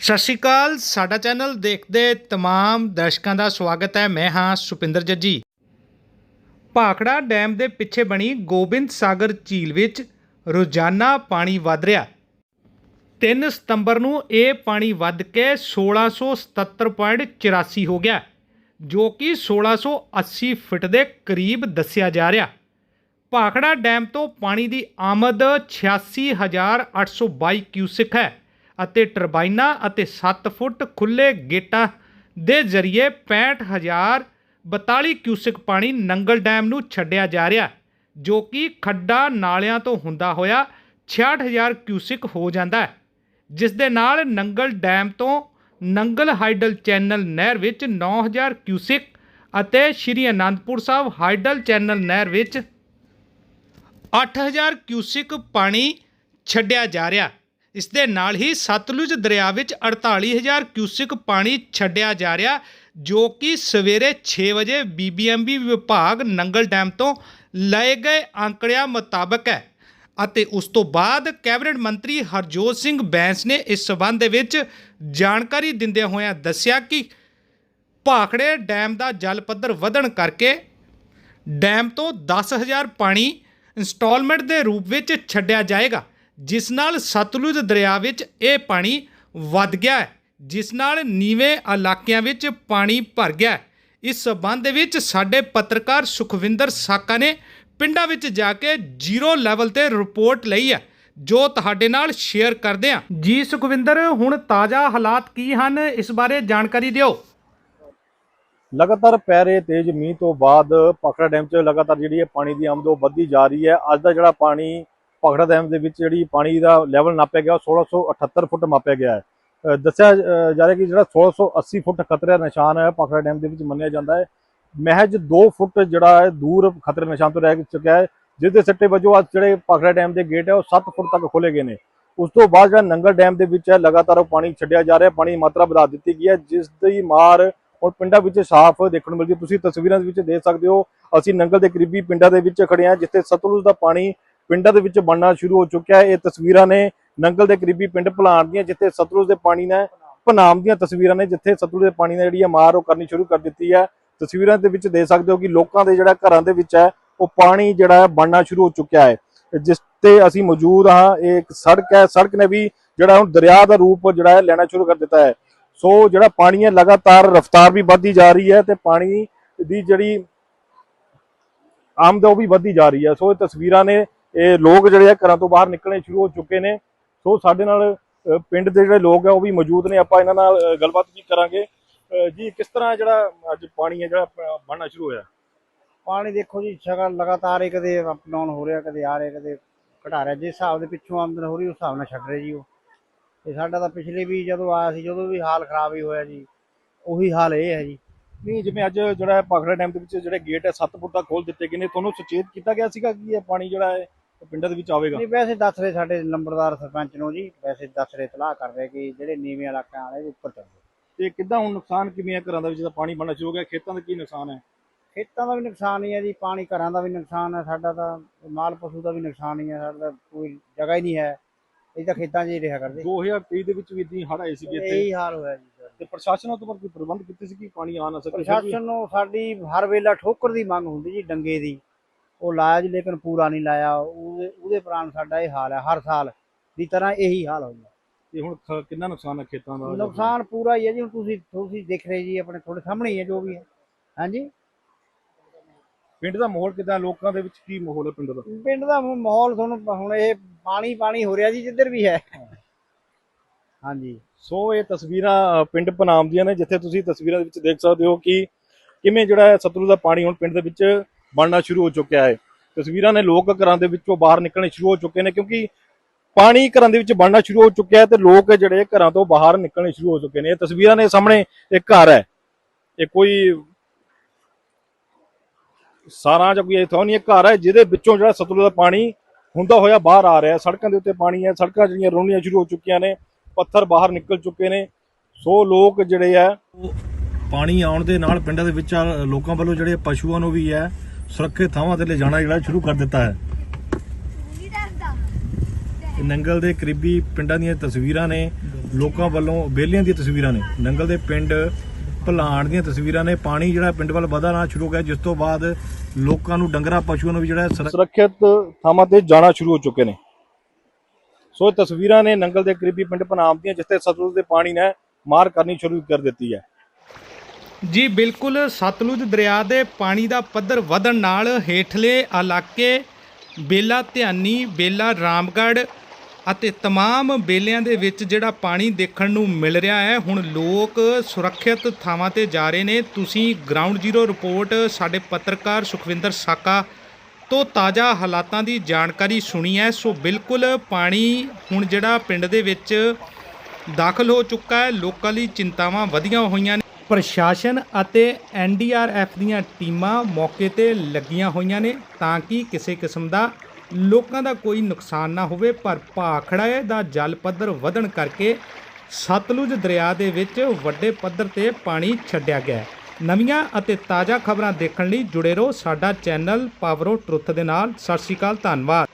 ਸਤਿ ਸ਼੍ਰੀ ਅਕਾਲ, ਸਾਡਾ ਚੈਨਲ ਦੇਖਦੇ ਤਮਾਮ ਦਰਸ਼ਕਾਂ ਦਾ ਸਵਾਗਤ ਹੈ। ਮੈਂ ਹਾਂ ਸੁਪਿੰਦਰ ਜੱਜੀ। ਭਾਖੜਾ ਡੈਮ ਦੇ ਪਿੱਛੇ ਬਣੀ ਗੋਬਿੰਦ ਸਾਗਰ ਝੀਲ ਵਿੱਚ ਰੋਜ਼ਾਨਾ ਪਾਣੀ ਵੱਧ ਰਿਹਾ। 3 ਸਤੰਬਰ ਨੂੰ ਇਹ ਪਾਣੀ ਵੱਧ ਕੇ 1677.84 ਹੋ ਗਿਆ, ਜੋ ਕਿ 1680 ਫੁੱਟ ਦੇ ਕਰੀਬ ਦੱਸਿਆ ਜਾ ਰਿਹਾ। ਭਾਖੜਾ ਡੈਮ ਤੋਂ ਪਾਣੀ ਦੀ ਆਮਦ 86822 ਕਿਊਸਿਕ ਹੈ। ਅਤੇ ਟਰਬਾਈਨਾਂ ਅਤੇ 7 ਫੁੱਟ ਖੁੱਲੇ ਗੇਟਾਂ ਦੇ ਜ਼ਰੀਏ 65042 ਕਿਊਸਿਕ ਪਾਣੀ ਨੰਗਲ ਡੈਮ ਨੂੰ ਛੱਡਿਆ ਜਾ ਰਿਹਾ ਜੋ ਕਿ ਖੱਡਾ ਨਾਲਿਆਂ ਤੋਂ ਹੁੰਦਾ ਹੋਇਆ 66000 ਕਿਊਸਿਕ ਹੋ ਜਾਂਦਾ ਹੈ। ਜਿਸ ਦੇ ਨਾਲ ਨੰਗਲ ਡੈਮ ਤੋਂ ਨੰਗਲ ਹਾਈਡਲ ਚੈਨਲ ਨਹਿਰ ਵਿੱਚ 9000 ਕਿਊਸਿਕ ਅਤੇ ਸ਼੍ਰੀ ਅਨੰਦਪੁਰ ਸਾਹਿਬ ਹਾਈਡਲ ਚੈਨਲ ਨਹਿਰ ਵਿੱਚ 8000 ਕਿਊਸਿਕ ਪਾਣੀ ਛੱਡਿਆ ਜਾ ਰਿਹਾ ਇਸ ਦੇ ਨਾਲ ਹੀ ਸਤਲੁਜ ਦਰਿਆ ਵਿੱਚ 48000 ਕਿਊਸਿਕ ਪਾਣੀ ਛੱਡਿਆ ਜਾ ਰਿਹਾ, ਜੋ ਕਿ ਸਵੇਰੇ 6 ਵਜੇ ਬੀਬੀਐਮਬੀ ਵਿਭਾਗ ਨੰਗਲ ਡੈਮ ਤੋਂ ਲਏ ਗਏ ਅੰਕੜਿਆਂ ਮੁਤਾਬਕ ਹੈ ਅਤੇ ਉਸ ਤੋਂ ਬਾਅਦ ਕੈਬਨਿਟ ਮੰਤਰੀ ਹਰਜੋਤ ਸਿੰਘ ਬੈਂਸ ਨੇ ਇਸ ਸਬੰਧ ਦੇ ਵਿੱਚ ਜਾਣਕਾਰੀ ਦਿੰਦਿਆਂ ਹੋਇਆਂ ਦੱਸਿਆ ਕਿ ਭਾਖੜੇ ਡੈਮ ਦਾ ਜਲ ਪੱਧਰ ਵਧਣ ਕਰਕੇ ਡੈਮ ਤੋਂ 10000 ਪਾਣੀ ਇੰਸਟਾਲਮੈਂਟ ਦੇ ਰੂਪ ਵਿੱਚ ਛੱਡਿਆ ਜਾਏਗਾ। ਜਿਸ ਨਾਲ ਸਤਲੁਜ ਦਰਿਆ ਵਿੱਚ ਇਹ ਪਾਣੀ ਵੱਧ ਗਿਆ ਹੈ, ਜਿਸ ਨਾਲ ਨੀਵੇਂ ਇਲਾਕਿਆਂ ਵਿੱਚ ਪਾਣੀ ਭਰ ਗਿਆ ਹੈ। ਇਸ ਸਬੰਧ ਦੇ ਵਿੱਚ ਸਾਡੇ ਪੱਤਰਕਾਰ ਸੁਖਵਿੰਦਰ ਸਾਕਾ ਨੇ ਪਿੰਡਾਂ ਵਿੱਚ ਜਾ ਕੇ ਜ਼ੀਰੋ ਲੈਵਲ ਤੇ ਰਿਪੋਰਟ ਲਈ ਹੈ, ਜੋ ਤੁਹਾਡੇ ਨਾਲ ਸ਼ੇਅਰ ਕਰਦੇ ਹਾਂ। ਜੀ ਸੁਖਵਿੰਦਰ, ਹੁਣ ਤਾਜ਼ਾ ਹਾਲਾਤ ਕੀ ਹਨ, ਇਸ ਬਾਰੇ ਜਾਣਕਾਰੀ ਦਿਓ। ਲਗਾਤਾਰ ਪੈ ਰਹੇ ਤੇਜ਼ ਮੀਂਹ ਤੋਂ ਬਾਅਦ ਪਖੜਾ ਡੈਮ 'ਚ ਲਗਾਤਾਰ ਜਿਹੜੀ ਹੈ ਪਾਣੀ ਦੀ ਆਮਦ ਵੱਧਦੀ ਜਾ ਰਹੀ ਹੈ। ਅੱਜ ਦਾ ਜਿਹੜਾ ਪਾਣੀ ਭਾਖੜਾ ਡੈਮ ਦੇ ਵਿੱਚ ਜਿਹੜੀ ਪਾਣੀ ਦਾ ਲੈਵਲ ਨਾਪਿਆ ਗਿਆ, ਉਹ 1678 ਫੁੱਟ ਮਾਪਿਆ ਗਿਆ ਹੈ। ਦੱਸਿਆ ਜਾ ਰਿਹਾ ਕਿ ਜਿਹੜਾ 1680 ਫੁੱਟ ਖਤਰੇ ਦਾ ਨਿਸ਼ਾਨ ਹੈ, ਭਾਖੜਾ ਡੈਮ ਦੇ ਵਿੱਚ ਮੰਨਿਆ ਜਾਂਦਾ ਹੈ। ਮਹਿਜ 2 ਫੁੱਟ ਜਿਹੜਾ ਹੈ, ਦੂਰ ਖਤਰੇ ਨਿਸ਼ਾਨ ਤੋਂ ਰਹਿ ਚੁੱਕਿਆ ਹੈ, ਜਿਸ ਦੇ ਸਿੱਟੇ ਵਜੋਂ ਅੱਜ ਜਿਹੜੇ ਭਾਖੜਾ ਡੈਮ ਦੇ ਗੇਟ ਹੈ, ਉਹ 7 ਫੁੱਟ ਤੱਕ ਖੋਲੇ ਗਏ ਨੇ। ਉਸ ਤੋਂ ਬਾਅਦ ਜਿਹੜਾ ਨੰਗਲ ਡੈਮ ਦੇ ਵਿੱਚ ਹੈ, ਲਗਾਤਾਰ ਉਹ ਪਾਣੀ ਛੱਡਿਆ ਜਾ ਰਿਹਾ, ਪਾਣੀ ਦੀ ਮਾਤਰਾ ਵਧਾ ਦਿੱਤੀ ਗਈ ਹੈ, ਜਿਸ ਦੀ ਮਾਰ ਹੁਣ ਪਿੰਡਾਂ ਵਿੱਚ ਸਾਫ਼ ਦੇਖਣ ਨੂੰ ਮਿਲਦੀ ਹੈ। ਤੁਸੀਂ ਤਸਵੀਰਾਂ ਦੇ ਵਿੱਚ ਦੇਖ ਸਕਦੇ ਹੋ, ਅਸੀਂ ਨੰਗਲ ਦੇ ਕਰੀਬੀ ਪਿੰਡਾਂ ਦੇ ਵਿੱਚ ਖੜੇ ਹਾਂ, ਜਿੱਥੇ ਸਤਲੁਜ ਦਾ ਪਾਣੀ ਪਿੰਡਾਂ ਦੇ ਵਿੱਚ ਬਣਨਾ ਸ਼ੁਰੂ ਹੋ ਚੁੱਕਿਆ ਹੈ। ਇਹ ਤਸਵੀਰਾਂ ਨੇ ਨੰਗਲ ਦੇ ਕਰੀਬੀ ਪਿੰਡ ਭਲਾਣ ਦੀਆਂ, ਜਿੱਥੇ ਸਤਲੁਜ ਦੇ ਪਾਣੀ ਨੇ ਭਨਾਮ ਦੀਆਂ ਤਸਵੀਰਾਂ ਨੇ, ਜਿੱਥੇ ਸਤਲੁਜ ਦੇ ਪਾਣੀ ਨੇ ਜਿਹੜੀ ਹੈ ਮਾਰ ਉਹ ਕਰਨੀ ਸ਼ੁਰੂ ਕਰ ਦਿੱਤੀ ਹੈ। ਤਸਵੀਰਾਂ ਦੇ ਵਿੱਚ ਦੇਖ ਸਕਦੇ ਹੋ ਕਿ ਲੋਕਾਂ ਦੇ ਜਿਹੜਾ ਘਰਾਂ ਦੇ ਵਿੱਚ ਹੈ, ਉਹ ਪਾਣੀ ਜਿਹੜਾ ਹੈ ਬਣਨਾ ਸ਼ੁਰੂ ਹੋ ਚੁੱਕਿਆ ਹੈ। ਜਿਸ ਤੇ ਅਸੀਂ ਮੌਜੂਦ ਹਾਂ, ਇਹ ਇੱਕ ਸੜਕ ਹੈ। ਸੜਕ ਨੇ ਵੀ ਜਿਹੜਾ ਹੁਣ ਦਰਿਆ ਦਾ ਰੂਪ ਜਿਹੜਾ ਹੈ ਲੈਣਾ ਸ਼ੁਰੂ ਕਰ ਦਿੱਤਾ ਹੈ। ਸੋ ਜਿਹੜਾ ਪਾਣੀ ਹੈ, ਲਗਾਤਾਰ ਰਫ਼ਤਾਰ ਵੀ ਵੱਧਦੀ ਜਾ ਰਹੀ ਹੈ ਤੇ ਪਾਣੀ ਦੀ ਜਿਹੜੀ ਆਮਦ ਉਹ ਵੀ ਵੱਧਦੀ ਜਾ ਰਹੀ ਹੈ। ਸੋ ਇਹ ਤਸਵੀਰਾਂ ਨੇ ਇਹ ਲੋਕ ਜਿਹੜੇ ਆ ਘਰਾਂ ਤੋਂ ਬਾਹਰ ਨਿਕਲਣੇ ਸ਼ੁਰੂ ਹੋ ਚੁੱਕੇ ਨੇ। ਸੋ ਸਾਡੇ ਨਾਲ ਪਿੰਡ ਦੇ ਜਿਹੜੇ ਲੋਕ ਆ ਉਹ ਵੀ ਮੌਜੂਦ ਨੇ। ਆਪਾਂ ਇਹਨਾਂ ਨਾਲ ਗੱਲਬਾਤ ਵੀ ਕਰਾਂਗੇ। ਜੀ ਕਿਸ ਤਰ੍ਹਾਂ ਜਿਹੜਾ ਅੱਜ ਪਾਣੀ ਹੈ ਜਿਹੜਾ ਬਣਨਾ ਸ਼ੁਰੂ ਹੋਇਆ? ਪਾਣੀ ਦੇਖੋ ਜੀ ਸ਼ਕਲ ਲਗਾਤਾਰ ਹੀ ਕਦੇ ਅਪ ਡਾਊਨ ਹੋ ਰਿਹਾ ਕਦੇ ਆ ਰਿਹਾ ਕਦੇ ਘਟਾ ਰਿਹਾ। ਜਿਸ ਹਿਸਾਬ ਦੇ ਪਿੱਛੋਂ ਆਮਦਨ ਹੋ ਰਹੀ ਉਸ ਹਿਸਾਬ ਨਾਲ ਛੱਡ ਰਹੇ ਜੀ ਉਹ। ਤੇ ਸਾਡਾ ਤਾਂ ਪਿਛਲੇ ਵੀ ਜਦੋਂ ਆਇਆ ਸੀ ਜਦੋਂ ਵੀ ਹਾਲ ਖਰਾਬ ਹੀ ਹੋਇਆ ਜੀ ਉਹੀ ਹਾਲ ਇਹ ਹੈ ਜੀ। ਨਹੀਂ ਜਿਵੇਂ ਅੱਜ ਜਿਹੜਾ ਪਾਖੜਾ ਡੈਮ ਦੇ ਵਿੱਚ ਜਿਹੜੇ ਗੇਟ ਹੈ 7 ਫੁੱਟ ਤੱਕ ਖੋਲ ਦਿੱਤੇ ਗਏ ਨੇ। ਤੁਹਾਨੂੰ ਸੁਚੇਤ ਕੀਤਾ ਗਿਆ ਸੀਗਾ ਕਿ ਇਹ ਪਾਣੀ ਜਿਹੜਾ ਹੈ ਪਿੰਡਾਂ ਦੇ ਵਿੱਚ ਆਵੇਗਾ? ਨਹੀਂ ਵੈਸੇ ਦੱਸ ਰਹੇ ਸਾਡੇ ਲੰਬੜਦਾਰ ਸਰਪੰਚ ਨੂੰ ਜੀ ਵੈਸੇ ਦੱਸ ਰਹੇ ਸਲਾਹ ਕਰ ਰਹੇ ਕਿ ਜਿਹੜੇ ਨੀਵੇਂ ਇਲਾਕਿਆਂ ਵਾਲੇ ਉਹ ਉੱਪਰ ਚੱਲ ਤੇ ਕਿੱਦਾਂ ਹੁਣ ਨੁਕਸਾਨ ਕਿਵੇਂ ਹੈ ਘਰਾਂ ਦਾ ਵਿੱਚ ਜਦੋਂ ਪਾਣੀ ਬਣਨਾ ਸ਼ੁਰੂ ਹੋ ਗਿਆ ਖੇਤਾਂ ਦਾ ਕੀ ਨੁਕਸਾਨ ਹੈ? ਖੇਤਾਂ ਦਾ ਵੀ ਨੁਕਸਾਨ ਹੀ ਹੈ ਜੀ ਪਾਣੀ ਘਰਾਂ ਦਾ ਵੀ ਨੁਕਸਾਨ ਹੈ ਸਾਡਾ ਤਾਂ ਮਾਲ ਪਸ਼ੂ ਦਾ ਵੀ ਨੁਕਸਾਨ ਹੀ ਹੈ ਸਾਡਾ ਤਾਂ ਕੋਈ ਜਗ੍ਹਾ ਹੀ ਨਹੀਂ ਹੈ। ਅਸੀਂ ਤਾਂ ਖੇਤਾਂ 'ਚ ਹੀ ਰਿਹਾ ਕਰਦੇ। 2023 ਦੇ ਵਿੱਚ ਵੀ ਇਦਾਂ ਹੜ੍ਹ ਆਏ ਸੀਗੇ ਇੱਥੇ। ਇਹੀ ਹਾਲ ਹੋਇਆ ਜੀ ਸਰ। ਤੇ ਪ੍ਰਸ਼ਾਸਨ ਤੋਂ ਕੋਈ ਪ੍ਰਬੰਧ ਕੀਤੇ ਸੀ ਕਿ ਪਾਣੀ ਆ ਨਾ ਸਕੇ? ਪ੍ਰਸ਼ਾਸਨ ਨੂੰ ਸਾਡੀ ਹਰ ਵੇਲਾ ਠੋਕਰ ਦੀ ਮੰਗ ਹੁੰਦੀ ਜੀ ਡੰਗੇ ਦੀ। ਉਹ ਲਾਇਆ ਜੀ ਲੇਕਿਨ ਪੂਰਾ ਨਹੀਂ ਲਾਇਆ। ਉਹਦੇ ਉਹਦੇ ਪ੍ਰਾਣ ਸਾਡਾ ਇਹ ਹਾਲ ਹੈ ਹਰ ਸਾਲ ਦੀ ਤਰ੍ਹਾਂ ਇਹੀ ਹਾਲ ਹੁੰਦਾ ਤੇ ਹੁਣ ਖ- ਕਿੰਨਾ ਨੁਕਸਾਨ ਹੈ ਖੇਤਾਂ ਦਾ? ਨੁਕਸਾਨ ਪੂਰਾ ਹੀ ਹੈ ਜੀ ਹੁਣ ਤੁਸੀਂ ਤੁਸੀਂ ਦੇਖ ਰਹੇ ਜੀ ਆਪਣੇ ਤੁਹਾਡੇ ਸਾਹਮਣੇ ਹੀ ਹੈ ਜੋ ਵੀ ਹੈ। ਹਾਂਜੀ? ਪਿੰਡ ਦਾ ਮਾਹੌਲ ਕਿਦਾਂ ਲੋਕਾਂ ਦੇ ਵਿੱਚ ਕੀ ਮਾਹੌਲ ਹੈ ਪਿੰਡ ਦਾ? ਪਿੰਡ ਦਾ ਹੁਣ ਮਾਹੌਲ ਤੁਹਾਨੂੰ ਹੁਣ ਇਹ ਪਾਣੀ ਪਾਣੀ ਹੋ ਰਿਹਾ ਜੀ ਜਿੱਧਰ ਵੀ ਹੈ। ਹਾਂਜੀ। ਸੋ ਇਹ ਤਸਵੀਰਾਂ ਅ, ਪਿੰਡ ਪਨਾਮ ਦੀਆਂ ਨੇ ਜਿੱਥੇ ਤੁਸੀਂ ਤਸਵੀਰਾਂ ਦੇ ਵਿੱਚ ਦੇਖ ਸਕਦੇ ਹੋ ਕਿ ਕਿਵੇਂ ਜਿਹੜਾ ਹੈ ਸਤਲੁਜ ਦਾ ਪਾਣੀ ਹੁਣ ਪਿੰਡ ਦੇ ਵਿੱਚ ਬਣਨਾ ਸ਼ੁਰੂ ਹੋ ਚੁੱਕਿਆ ਹੈ। ਤਸਵੀਰਾਂ ਨੇ ਲੋਕ ਘਰਾਂ ਦੇ ਵਿੱਚੋਂ ਬਾਹਰ ਨਿਕਲਣੇ ਸ਼ੁਰੂ ਹੋ ਚੁੱਕੇ ਨੇ ਕਿਉਂਕਿ ਪਾਣੀ ਘਰਾਂ ਦੇ ਵਿੱਚ ਬਣਨਾ ਸ਼ੁਰੂ ਹੋ ਚੁੱਕਿਆ ਹੈ ਤੇ ਲੋਕ ਜਿਹੜੇ ਘਰਾਂ ਤੋਂ ਬਾਹਰ ਨਿਕਲਣੇ ਸ਼ੁਰੂ ਹੋ ਚੁੱਕੇ ਨੇ। ਇਹ ਤਸਵੀਰਾਂ ਨੇ ਸਾਹਮਣੇ ਇੱਕ ਘਰ ਹੈ। ਇਹ ਕੋਈ ਸਾਰਾ ਜਾਂ ਕੋਈ ਇਥੋਂ ਨਹੀਂ ਘਰ ਹੈ ਜਿਹਦੇ ਵਿੱਚੋਂ ਜਿਹੜਾ ਸਤਲੁਜ ਦਾ ਪਾਣੀ ਹੁੰਦਾ ਹੋਇਆ ਬਾਹਰ ਆ ਰਿਹਾ ਸੜਕਾਂ ਦੇ ਉੱਤੇ ਪਾਣੀ ਹੈ, ਸੜਕਾਂ ਜਿਹੜੀਆਂ ਰੋਣੀਆਂ ਸ਼ੁਰੂ ਹੋ ਚੁੱਕੀਆਂ ਨੇ, ਪੱਥਰ ਬਾਹਰ ਨਿਕਲ ਚੁੱਕੇ ਨੇ। ਸੋ ਲੋਕ ਜਿਹੜੇ ਆ ਪਾਣੀ ਆਉਣ ਦੇ ਨਾਲ ਪਿੰਡਾਂ ਦੇ ਵਿੱਚ ਲੋਕਾਂ ਵੱਲੋਂ ਜਿਹੜੇ ਪਸ਼ੂਆਂ ਨੂੰ ਵੀ ਹੈ ਸੁਰੱਖਿਅਤ ਥਾਵਾਂ ਤੇ ਲੈ ਜਿਹੜਾ ਸ਼ੁਰੂ ਕਰ ਦਿੱਤਾ ਹੈ। ਨੰਗਲ ਦੇ ਕਰੀਬੀ ਪਿੰਡਾਂ ਦੀਆਂ ਤਸਵੀਰਾਂ ਨੇ, ਲੋਕਾਂ ਵੱਲੋਂ ਬੇਲੀਆਂ ਦੀਆਂ ਤਸਵੀਰਾਂ ਨੇ। ਨੰਗਲ ਦੇ ਪਿੰਡ ਭਲਾਣ ਦੀਆਂ ਤਸਵੀਰਾਂ ਨੇ। ਪਾਣੀ ਜਿਹੜਾ ਪਿੰਡ ਵੱਲ ਵਧਣਾ ਸ਼ੁਰੂ ਹੋ ਗਿਆ, ਜਿਸ ਤੋਂ ਬਾਅਦ ਲੋਕਾਂ ਨੂੰ ਡੰਗਰਾਂ, ਪਸ਼ੂਆਂ ਨੂੰ ਵੀ ਜਿਹੜਾ ਸੁਰੱਖਿਅਤ ਥਾਵਾਂ ਤੇ ਜਾਣਾ ਸ਼ੁਰੂ ਹੋ ਚੁੱਕੇ ਨੇ। ਸੋ ਇਹ ਤਸਵੀਰਾਂ ਨੇ ਨੰਗਲ ਦੇ ਕਰੀਬੀ ਪਿੰਡ ਪਨਾਮ ਦੀਆਂ, ਜਿੱਥੇ ਸਤਲੁਜ ਦੇ ਪਾਣੀ ਨੇ ਮਾਰ ਕਰਨੀ ਸ਼ੁਰੂ ਕਰ ਦਿੱਤੀ ਹੈ। ਜੀ ਬਿਲਕੁਲ ਸਤਲੁਜ ਦਰਿਆ ਦੇ ਪਾਣੀ ਦਾ ਪੱਧਰ ਵਧਣ ਨਾਲ ਹੇਠਲੇ ਇਲਾਕੇ ਬੇਲਾ ਧਿਆਨੀ ਬੇਲਾ ਰਾਮਗੜ੍ਹ ਅਤੇ तमाम ਬੇਲਿਆਂ ਦੇ ਵਿੱਚ ਜਿਹੜਾ ਪਾਣੀ ਦੇਖਣ ਨੂੰ ਮਿਲ ਰਿਹਾ ਹੈ ਹੁਣ ਲੋਕ ਸੁਰੱਖਿਅਤ ਥਾਵਾਂ ਤੇ ਜਾ ਰਹੇ ਨੇ ਤੁਸੀਂ ਗਰਾਊਂਡ ਜ਼ੀਰੋ ਰਿਪੋਰਟ ਸਾਡੇ ਪੱਤਰਕਾਰ ਸੁਖਵਿੰਦਰ ਸਾਕਾ ਤੋਂ ਤਾਜ਼ਾ ਹਾਲਾਤਾਂ ਦੀ ਜਾਣਕਾਰੀ ਸੁਣੀ ਹੈ ਸੋ ਬਿਲਕੁਲ ਪਾਣੀ ਹੁਣ ਜਿਹੜਾ ਪਿੰਡ ਦੇ ਵਿੱਚ ਦਾਖਲ ਹੋ ਚੁੱਕਾ ਹੈ ਲੋਕਾਂ ਲਈ ਚਿੰਤਾਵਾਂ ਵਧੀਆਂ ਹੋਈਆਂ ਨੇ ਪ੍ਰਸ਼ਾਸਨ ਅਤੇ ਐਨਡੀਆਰਐਫ ਦੀਆਂ ਟੀਮਾਂ ਮੌਕੇ ਤੇ ਲੱਗੀਆਂ ਹੋਈਆਂ ਨੇ ਤਾਂ ਕਿ ਕਿਸੇ ਕਿਸਮ ਦਾ ਲੋਕਾਂ ਦਾ ਕੋਈ ਨੁਕਸਾਨ ਨਾ ਹੋਵੇ, ਪਰ ਭਾਖੜਾ ਦਾ ਜਲ ਪੱਧਰ ਵਧਣ ਕਰਕੇ ਸਤਲੁਜ ਦਰਿਆ ਦੇ ਵਿੱਚ ਵੱਡੇ ਪੱਧਰ ਤੇ ਪਾਣੀ ਛੱਡਿਆ ਗਿਆ ਨਵੀਆਂ ਅਤੇ ਤਾਜ਼ਾ ਖਬਰਾਂ ਦੇਖਣ ਲਈ ਜੁੜੇ ਰਹੋ ਸਾਡਾ ਚੈਨਲ ਪਾਵਰੋ ਟਰੁੱਥ ਦੇ ਨਾਲ। ਸਤਿ ਸ਼੍ਰੀ ਅਕਾਲ, ਧੰਨਵਾਦ।